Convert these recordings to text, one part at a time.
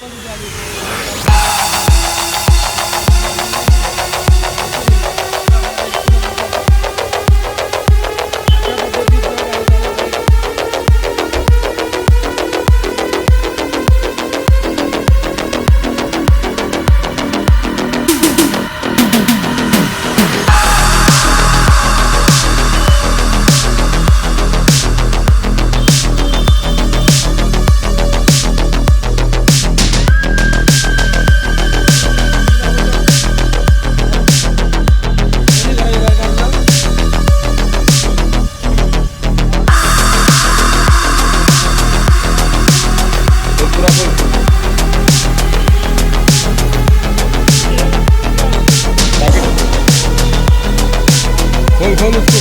खोल खोल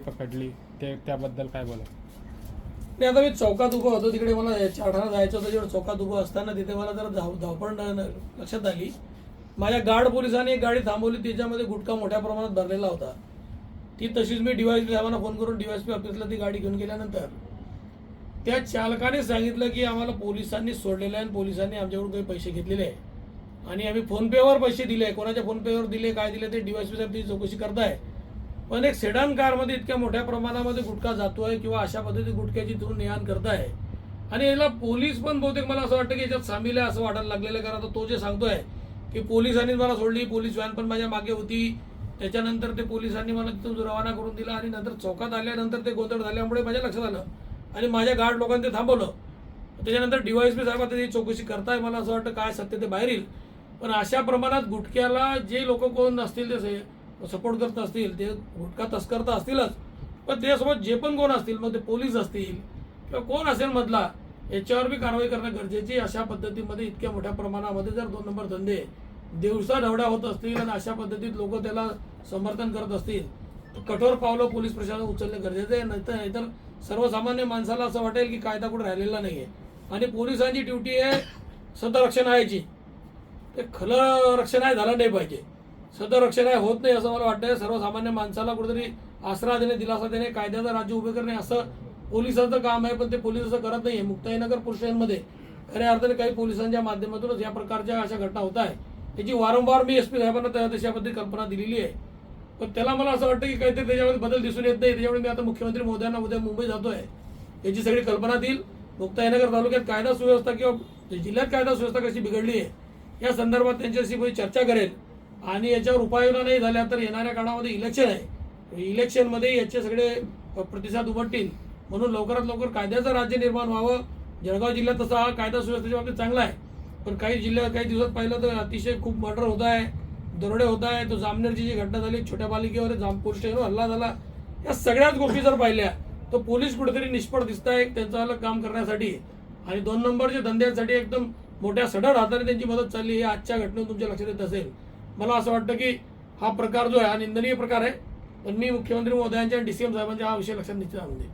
पकडली. ते त्याबद्दल काय बोला नाही आता मी चौकात उभं होतो. तिकडे मला चाठाणा जायचं होतं. जेव्हा चौकात उभं असताना तिथे मला जरा धाव धावपळ लक्षात आली. माझ्या गार्ड पोलिसांनी एक गाडी थांबवली. त्याच्यामध्ये गुटखा मोठ्या प्रमाणात भरलेला होता. ती तशीच मी डीवायसपी साहेबांना फोन करून डीवायसपी ऑफिसला ती गाडी घेऊन गेल्यानंतर त्या चालकाने सांगितलं की आम्हाला पोलिसांनी सोडलेलं आहे आणि पोलिसांनी आमच्याकडून काही पैसे घेतलेले आहे. आणि आम्ही फोनपेवर पैसे दिले कोणाच्या फोनपेवर दिले काय दिले ते डीवायसपी साहेब ती चौकशी करताय. पण एक सेडान कारमध्ये इतक्या मोठ्या प्रमाणामध्ये गुटखा आहे किंवा अशा पद्धती गुटख्याची तुम्ही नेहाण करताय. आणि याला पोलीस पण बहुतेक मला असं वाटतं की याच्यात सामील आहे असं वाटायला लागलेलं आहे. कारण आता तो जे सांगतोय की पोलिसांनी मला सोडली पोलीस व्हॅन पण माझ्या मागे होती. त्याच्यानंतर ते पोलिसांनी मला तिथून रवाना करून दिला आणि नंतर चौकात आल्यानंतर ते गोंधळ झाल्यामुळे माझ्या लक्षात आलं. आणि माझ्या गार्ड लोकांनी ते थांबवलं. त्याच्यानंतर डीवायसपी साहेब आता ती चौकशी करताय. मला असं वाटतं काय सत्य ते बाहेर येईल. पण अशा प्रमाणात गुटख्याला जे लोक कोण असतील ते सपोर्ट करत असतील ते गुटखा तस्कर तर असतीलच. पण त्यासोबत जे पण कोण असतील मग ते पोलीस असतील किंवा कोण असेल मधला याच्यावर बी कारवाई करणं गरजेची अशा पद्धतीमध्ये इतक्या मोठ्या प्रमाणामध्ये जर दोन नंबर धंदे दिवसा ढवड्या होत असतील आणि अशा पद्धतीत लोक त्याला समर्थन करत असतील तर कठोर पावलं पोलीस प्रशासन उचलणे गरजेचं आहे. नाहीतर नाहीतर सर्वसामान्य माणसाला असं वाटेल की कायदा कुठे राहिलेला नाही आहे आणि पोलिसांची ड्युटी आहे सतरक्षणाची ते खलं रक्षण आहे झालं नाही पाहिजे. सदरक्षण आहे होत नाही असं मला वाटतंय. सर्वसामान्य माणसाला कुठेतरी आसरा देणे दिलासा देणे कायद्याचं राज्य उभे करणे असं पोलिसांचं काम आहे पण ते पोलीस असं करत नाहीये. मुक्ताईनगर पुरुषांमध्ये खऱ्या अर्थाने काही पोलिसांच्या माध्यमातूनच या प्रकारच्या अशा घटना होत आहे त्याची वारंवार मी एस पी साहेबांना त्या देशाबद्दल कल्पना दिलेली आहे. पण त्याला मला असं वाटतं की काहीतरी त्याच्यामध्ये बदल दिसून येत नाही. त्याच्यामुळे मी आता मुख्यमंत्री मोदयांना उद्या मुंबई जातोय. याची सगळी कल्पना देईल. मुक्ताईनगर तालुक्यात कायदा सुव्यवस्था किंवा जिल्ह्यात कायदा सुव्यवस्था कशी बिघडली आहे या संदर्भात त्यांच्याशी मी चर्चा करेल. आणि याच्यावर उपाययोजना नाही झाल्या तर येणाऱ्या काळामध्ये इलेक्शन आहे. इलेक्शनमध्ये याचे सगळे प्रतिसाद उमटतील. म्हणून लवकरात लवकर कायद्याचं राज्य निर्माण व्हावं. जळगाव जिल्ह्यात तसा हा कायदा सुव्यवस्थेच्या बाबतीत चांगला आहे. पण काही जिल्ह्यात काही दिवसात पाहिलं तर अतिशय खूप मर्डर होत आहे दरोडे होत आहे. तो जामनेरची जी घटना झाली छोट्या पालिकेवर जाम पोलीस स्टेशनवर हल्ला झाला. या सगळ्याच गोष्टी जर पाहिल्या तर पोलीस कुठेतरी निष्फळ दिसत आहे त्यांचं अलग काम करण्यासाठी. आणि दोन नंबरच्या धंद्यांसाठी एकदम मोठ्या सडळ हाताने त्यांची मदत चालली हे आजच्या घटनेतून तुमच्या लक्षात येत असेल. मला असं वाटतं की हा प्रकार जो आहे हा निंदनीय प्रकार आहे. पण मी मुख्यमंत्री महोदयांच्या आणि डी सी एम साहेबांच्या हा विषय लक्षात निश्चित आणून देईल